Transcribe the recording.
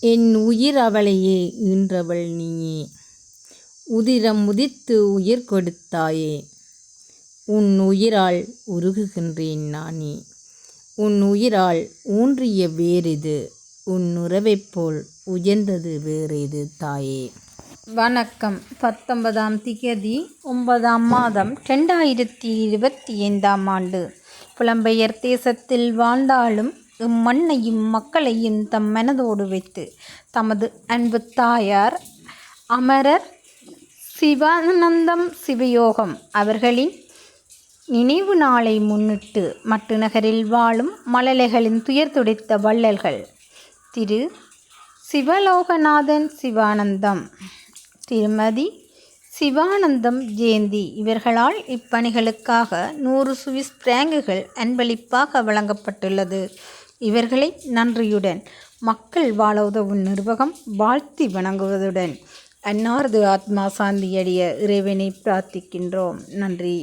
என் உயிர் அவளையே ஈன்றவள் நீயே. உதிரம் உதித்து உயிர் கொடுத்தாயே. உன் உயிரால் உருகுகின்றேன் நானே. உன் உயிரால் ஊன்றிய வேறிது. உன் உறவைப் போல் உயர்ந்தது வேறிது தாயே. வணக்கம். பத்தொன்பதாம் திகதி ஒன்பதாம் மாதம் ரெண்டாயிரத்தி இருபத்தி ஐந்தாம் ஆண்டு. புலம்பெயர் தேசத்தில் வாழ்ந்தாலும் இம்மண்ணையும் மக்களையும் தம் மனதோடு வைத்து தமது அன்பு தாயார் அமரர் சிவானந்தம் சிவயோகம் அவர்களின் நினைவு நாளை முன்னிட்டு மட்டு நகரில் வாழும் மழலைகளின் துயர் துடைத்த வள்ளல்கள். திரு சிவலோகநாதன் சிவானந்தம் திருமதி சிவானந்தம் ஜெயந்தி இவர்களால் இப்பணிகளுக்காக நூறு சுவிஸ் பிராங்குகள் அன்பளிப்பாக வழங்கப்பட்டுள்ளது. இவர்களை நன்றியுடன் மக்கள் வாழ உதவும் நிர்வாகம் வாழ்த்தி வணங்குவதுடன் அன்னாரது ஆத்மா சாந்தியடைய இறைவனை பிரார்த்திக்கின்றோம். நன்றி.